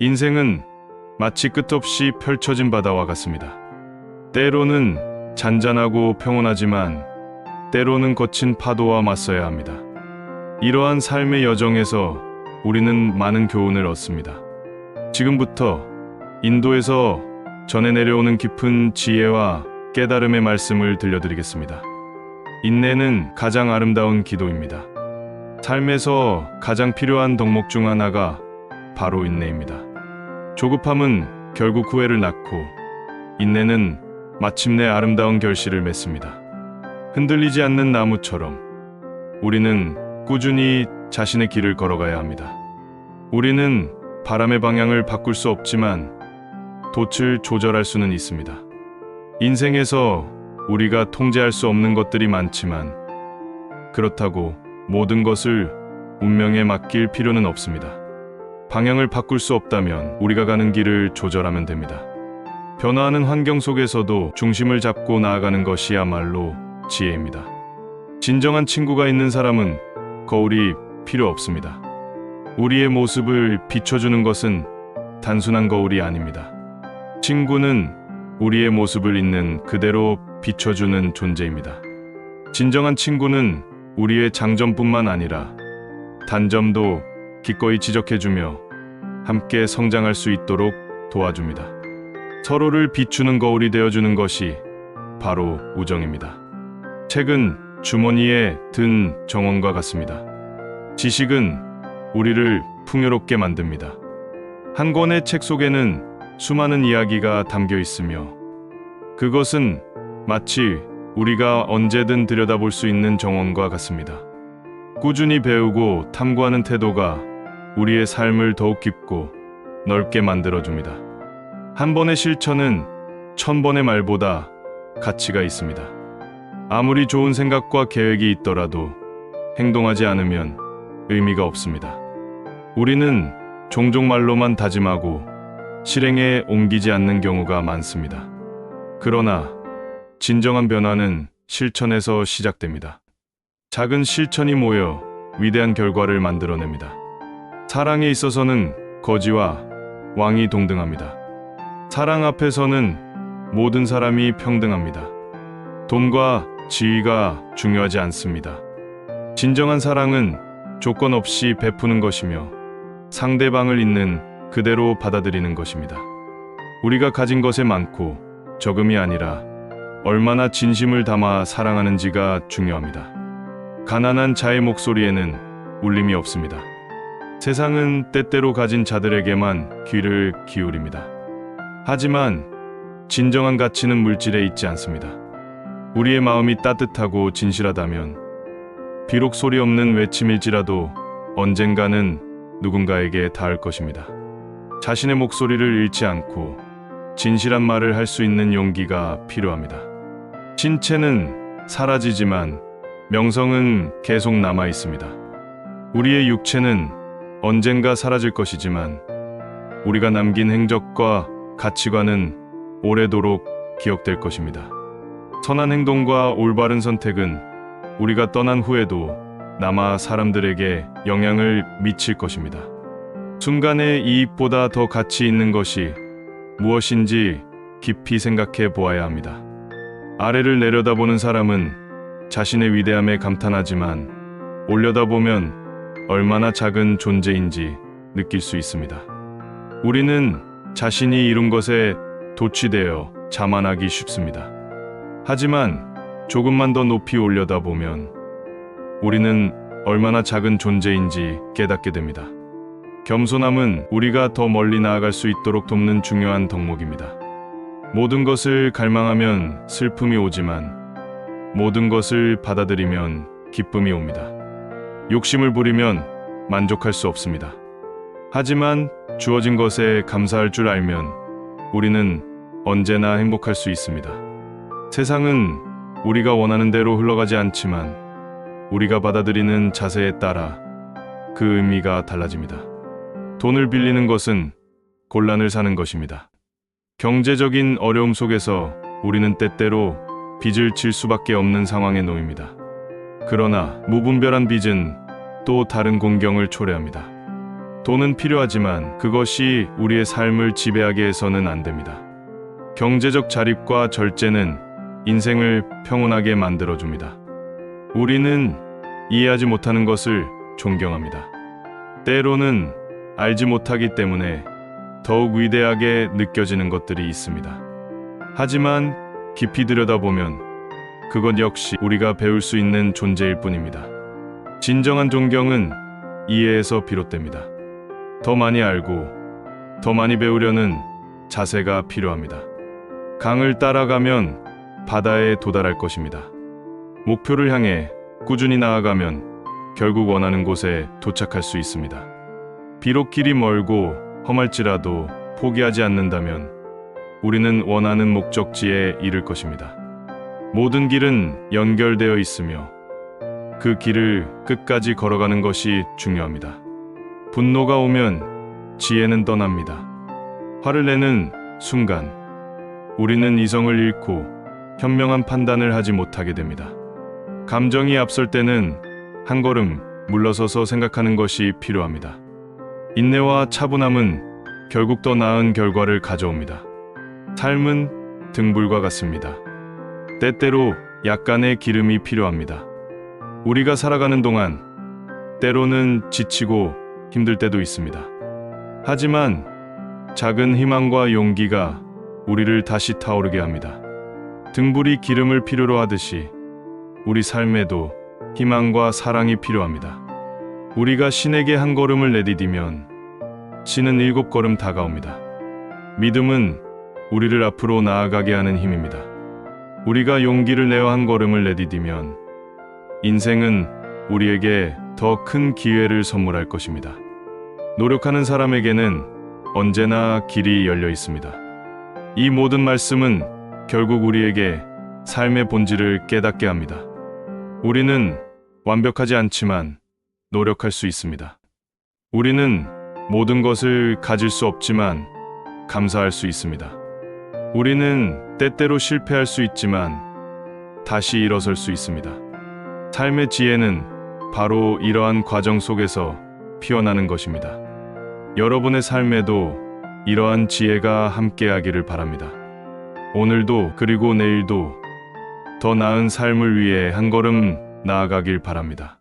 인생은 마치 끝없이 펼쳐진 바다와 같습니다. 때로는 잔잔하고 평온하지만 때로는 거친 파도와 맞서야 합니다. 이러한 삶의 여정에서 우리는 많은 교훈을 얻습니다. 지금부터 인도에서 전해 내려오는 깊은 지혜와 깨달음의 말씀을 들려드리겠습니다. 인내는 가장 아름다운 기도입니다. 삶에서 가장 필요한 덕목 중 하나가 바로 인내입니다. 조급함은 결국 후회를 낳고 인내는 마침내 아름다운 결실을 맺습니다. 흔들리지 않는 나무처럼 우리는 꾸준히 자신의 길을 걸어가야 합니다. 우리는 바람의 방향을 바꿀 수 없지만 돛을 조절할 수는 있습니다. 인생에서 우리가 통제할 수 없는 것들이 많지만 그렇다고 모든 것을 운명에 맡길 필요는 없습니다. 방향을 바꿀 수 없다면 우리가 가는 길을 조절하면 됩니다. 변화하는 환경 속에서도 중심을 잡고 나아가는 것이야말로 지혜입니다. 진정한 친구가 있는 사람은 거울이 필요 없습니다. 우리의 모습을 비춰주는 것은 단순한 거울이 아닙니다. 친구는 우리의 모습을 있는 그대로 비춰주는 존재입니다. 진정한 친구는 우리의 장점뿐만 아니라 단점도 기꺼이 지적해주며 함께 성장할 수 있도록 도와줍니다. 서로를 비추는 거울이 되어주는 것이 바로 우정입니다. 책은 주머니에 든 정원과 같습니다. 지식은 우리를 풍요롭게 만듭니다. 한 권의 책 속에는 수많은 이야기가 담겨 있으며 그것은 마치 우리가 언제든 들여다볼 수 있는 정원과 같습니다. 꾸준히 배우고 탐구하는 태도가 우리의 삶을 더욱 깊고 넓게 만들어줍니다. 한 번의 실천은 천 번의 말보다 가치가 있습니다. 아무리 좋은 생각과 계획이 있더라도 행동하지 않으면 의미가 없습니다. 우리는 종종 말로만 다짐하고 실행에 옮기지 않는 경우가 많습니다. 그러나 진정한 변화는 실천에서 시작됩니다. 작은 실천이 모여 위대한 결과를 만들어냅니다. 사랑에 있어서는 거지와 왕이 동등합니다. 사랑 앞에서는 모든 사람이 평등합니다. 돈과 지위가 중요하지 않습니다. 진정한 사랑은 조건 없이 베푸는 것이며 상대방을 있는 그대로 받아들이는 것입니다. 우리가 가진 것에 많고 적음이 아니라 얼마나 진심을 담아 사랑하는지가 중요합니다. 가난한 자의 목소리에는 울림이 없습니다. 세상은 때때로 가진 자들에게만 귀를 기울입니다. 하지만 진정한 가치는 물질에 있지 않습니다. 우리의 마음이 따뜻하고 진실하다면 비록 소리 없는 외침일지라도 언젠가는 누군가에게 닿을 것입니다. 자신의 목소리를 잃지 않고 진실한 말을 할 수 있는 용기가 필요합니다. 신체는 사라지지만 명성은 계속 남아 있습니다. 우리의 육체는 언젠가 사라질 것이지만 우리가 남긴 행적과 가치관은 오래도록 기억될 것입니다. 선한 행동과 올바른 선택은 우리가 떠난 후에도 남아 사람들에게 영향을 미칠 것입니다. 순간의 이익보다 더 가치 있는 것이 무엇인지 깊이 생각해 보아야 합니다. 아래를 내려다보는 사람은 자신의 위대함에 감탄하지만 올려다보면 얼마나 작은 존재인지 느낄 수 있습니다. 우리는 자신이 이룬 것에 도취되어 자만하기 쉽습니다. 하지만 조금만 더 높이 올려다 보면 우리는 얼마나 작은 존재인지 깨닫게 됩니다. 겸손함은 우리가 더 멀리 나아갈 수 있도록 돕는 중요한 덕목입니다. 모든 것을 갈망하면 슬픔이 오지만 모든 것을 받아들이면 기쁨이 옵니다. 욕심을 부리면 만족할 수 없습니다. 하지만 주어진 것에 감사할 줄 알면 우리는 언제나 행복할 수 있습니다. 세상은 우리가 원하는 대로 흘러가지 않지만 우리가 받아들이는 자세에 따라 그 의미가 달라집니다. 돈을 빌리는 것은 곤란을 사는 것입니다. 경제적인 어려움 속에서 우리는 때때로 빚을 질 수밖에 없는 상황에 놓입니다. 그러나 무분별한 빚은 또 다른 공경을 초래합니다. 돈은 필요하지만 그것이 우리의 삶을 지배하게 해서는 안 됩니다. 경제적 자립과 절제는 인생을 평온하게 만들어줍니다. 우리는 이해하지 못하는 것을 존경합니다. 때로는 알지 못하기 때문에 더욱 위대하게 느껴지는 것들이 있습니다. 하지만 깊이 들여다보면 그것 역시 우리가 배울 수 있는 존재일 뿐입니다. 진정한 존경은 이해에서 비롯됩니다. 더 많이 알고 더 많이 배우려는 자세가 필요합니다. 강을 따라가면 바다에 도달할 것입니다. 목표를 향해 꾸준히 나아가면 결국 원하는 곳에 도착할 수 있습니다. 비록 길이 멀고 험할지라도 포기하지 않는다면 우리는 원하는 목적지에 이를 것입니다. 모든 길은 연결되어 있으며 그 길을 끝까지 걸어가는 것이 중요합니다. 분노가 오면 지혜는 떠납니다. 화를 내는 순간 우리는 이성을 잃고 현명한 판단을 하지 못하게 됩니다. 감정이 앞설 때는 한 걸음 물러서서 생각하는 것이 필요합니다. 인내와 차분함은 결국 더 나은 결과를 가져옵니다. 삶은 등불과 같습니다. 때때로 약간의 기름이 필요합니다. 우리가 살아가는 동안 때로는 지치고 힘들 때도 있습니다. 하지만 작은 희망과 용기가 우리를 다시 타오르게 합니다. 등불이 기름을 필요로 하듯이 우리 삶에도 희망과 사랑이 필요합니다. 우리가 신에게 한 걸음을 내디디면 신은 일곱 걸음 다가옵니다. 믿음은 우리를 앞으로 나아가게 하는 힘입니다. 우리가 용기를 내어 한 걸음을 내디디면 인생은 우리에게 더 큰 기회를 선물할 것입니다. 노력하는 사람에게는 언제나 길이 열려 있습니다. 이 모든 말씀은 결국 우리에게 삶의 본질을 깨닫게 합니다. 우리는 완벽하지 않지만 노력할 수 있습니다. 우리는 모든 것을 가질 수 없지만 감사할 수 있습니다. 우리는 때때로 실패할 수 있지만 다시 일어설 수 있습니다. 삶의 지혜는 바로 이러한 과정 속에서 피어나는 것입니다. 여러분의 삶에도 이러한 지혜가 함께하기를 바랍니다. 오늘도 그리고 내일도 더 나은 삶을 위해 한 걸음 나아가길 바랍니다.